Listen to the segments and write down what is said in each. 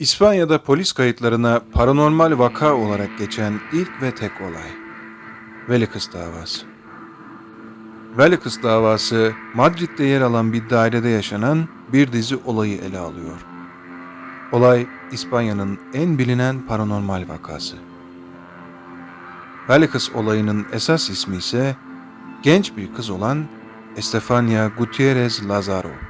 İspanya'da polis kayıtlarına paranormal vaka olarak geçen ilk ve tek olay. Velikız davası. Velikız davası, Madrid'de yer alan bir dairede yaşanan bir dizi olayı ele alıyor. Olay, İspanya'nın en bilinen paranormal vakası. Velikız olayının esas ismi ise genç bir kız olan Estefania Gutierrez Lazaro.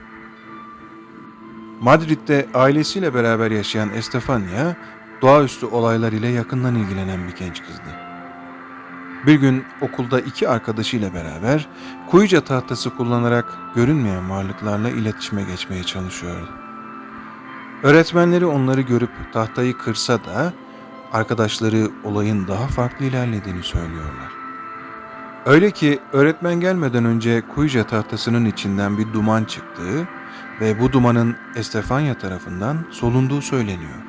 Madrid'de ailesiyle beraber yaşayan Estefania, doğaüstü olaylar ile yakından ilgilenen bir genç kızdı. Bir gün okulda iki arkadaşıyla beraber kuyuca tahtası kullanarak görünmeyen varlıklarla iletişime geçmeye çalışıyordu. Öğretmenleri onları görüp tahtayı kırsa da arkadaşları olayın daha farklı ilerlediğini söylüyorlar. Öyle ki öğretmen gelmeden önce kuyuca tahtasının içinden bir duman çıktığı ve bu dumanın Estefanya tarafından solunduğu söyleniyor.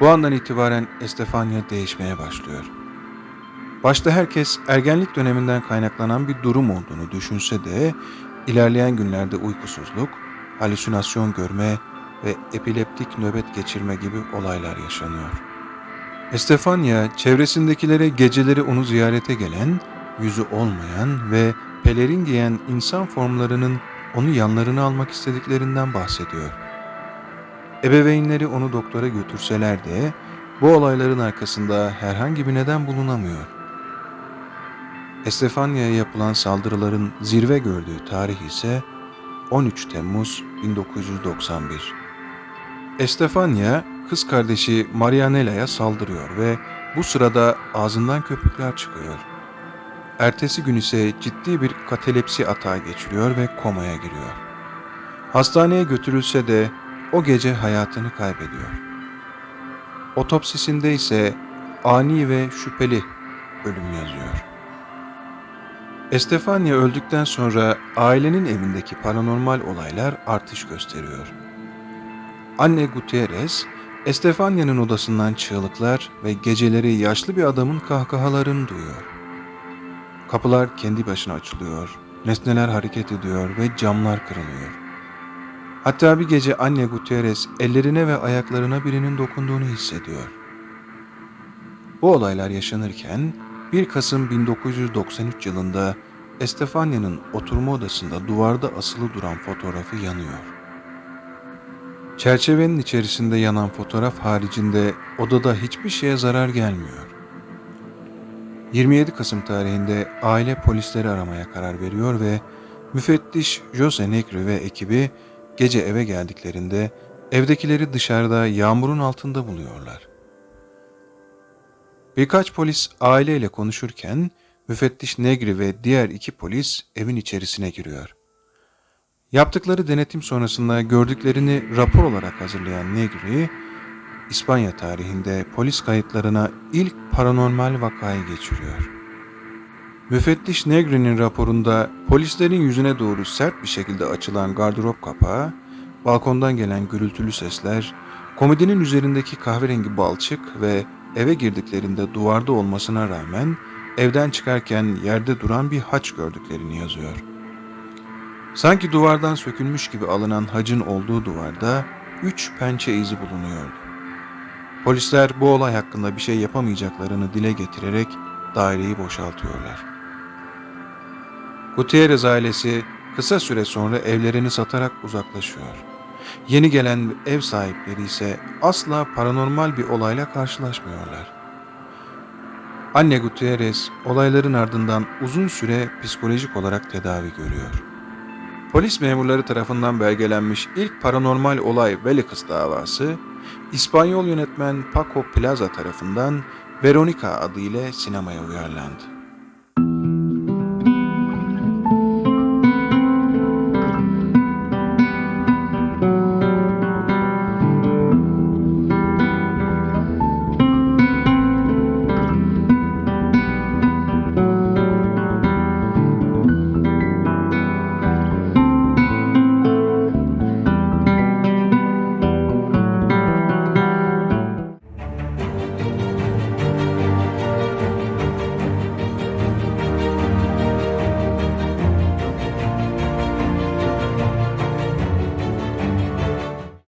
Bu andan itibaren Estefanya değişmeye başlıyor. Başta herkes ergenlik döneminden kaynaklanan bir durum olduğunu düşünse de ilerleyen günlerde uykusuzluk, halüsinasyon görme ve epileptik nöbet geçirme gibi olaylar yaşanıyor. Estefania çevresindekilere geceleri onu ziyarete gelen, yüzü olmayan ve pelerin giyen insan formlarının onu yanlarına almak istediklerinden bahsediyor. Ebeveynleri onu doktora götürseler de bu olayların arkasında herhangi bir neden bulunamıyor. Estefania'ya yapılan saldırıların zirve gördüğü tarih ise 13 Temmuz 1991. Estefania, kız kardeşi Marianella'ya saldırıyor ve bu sırada ağzından köpükler çıkıyor. Ertesi gün ise ciddi bir katalepsi atağı geçiriyor ve komaya giriyor. Hastaneye götürülse de o gece hayatını kaybediyor. Otopsisinde ise ani ve şüpheli ölüm yazıyor. Estefania öldükten sonra ailenin evindeki paranormal olaylar artış gösteriyor. Anne Gutierrez, Estefania'nın odasından çığlıklar ve geceleri yaşlı bir adamın kahkahalarını duyuyor. Kapılar kendi başına açılıyor, nesneler hareket ediyor ve camlar kırılıyor. Hatta bir gece anne Gutierrez ellerine ve ayaklarına birinin dokunduğunu hissediyor. Bu olaylar yaşanırken 1 Kasım 1993 yılında Estefania'nın oturma odasında duvarda asılı duran fotoğrafı yanıyor. Çerçevenin içerisinde yanan fotoğraf haricinde odada hiçbir şeye zarar gelmiyor. 27 Kasım tarihinde aile polisleri aramaya karar veriyor ve müfettiş Jose Negri ve ekibi gece eve geldiklerinde evdekileri dışarıda yağmurun altında buluyorlar. Birkaç polis aileyle konuşurken müfettiş Negri ve diğer iki polis evin içerisine giriyor. Yaptıkları denetim sonrasında gördüklerini rapor olarak hazırlayan Negri, İspanya tarihinde polis kayıtlarına ilk paranormal vakayı geçiriyor. Müfettiş Negri'nin raporunda polislerin yüzüne doğru sert bir şekilde açılan gardırop kapağı, balkondan gelen gürültülü sesler, komodinin üzerindeki kahverengi balçık ve eve girdiklerinde duvarda olmasına rağmen evden çıkarken yerde duran bir haç gördüklerini yazıyor. Sanki duvardan sökülmüş gibi alınan hacın olduğu duvarda üç pençe izi bulunuyordu. Polisler bu olay hakkında bir şey yapamayacaklarını dile getirerek daireyi boşaltıyorlar. Gutierrez ailesi kısa süre sonra evlerini satarak uzaklaşıyor. Yeni gelen ev sahipleri ise asla paranormal bir olayla karşılaşmıyorlar. Anne Gutierrez olayların ardından uzun süre psikolojik olarak tedavi görüyor. Polis memurları tarafından belgelenmiş ilk paranormal olay Velikız davası, İspanyol yönetmen Paco Plaza tarafından Veronica adıyla sinemaya uyarlandı.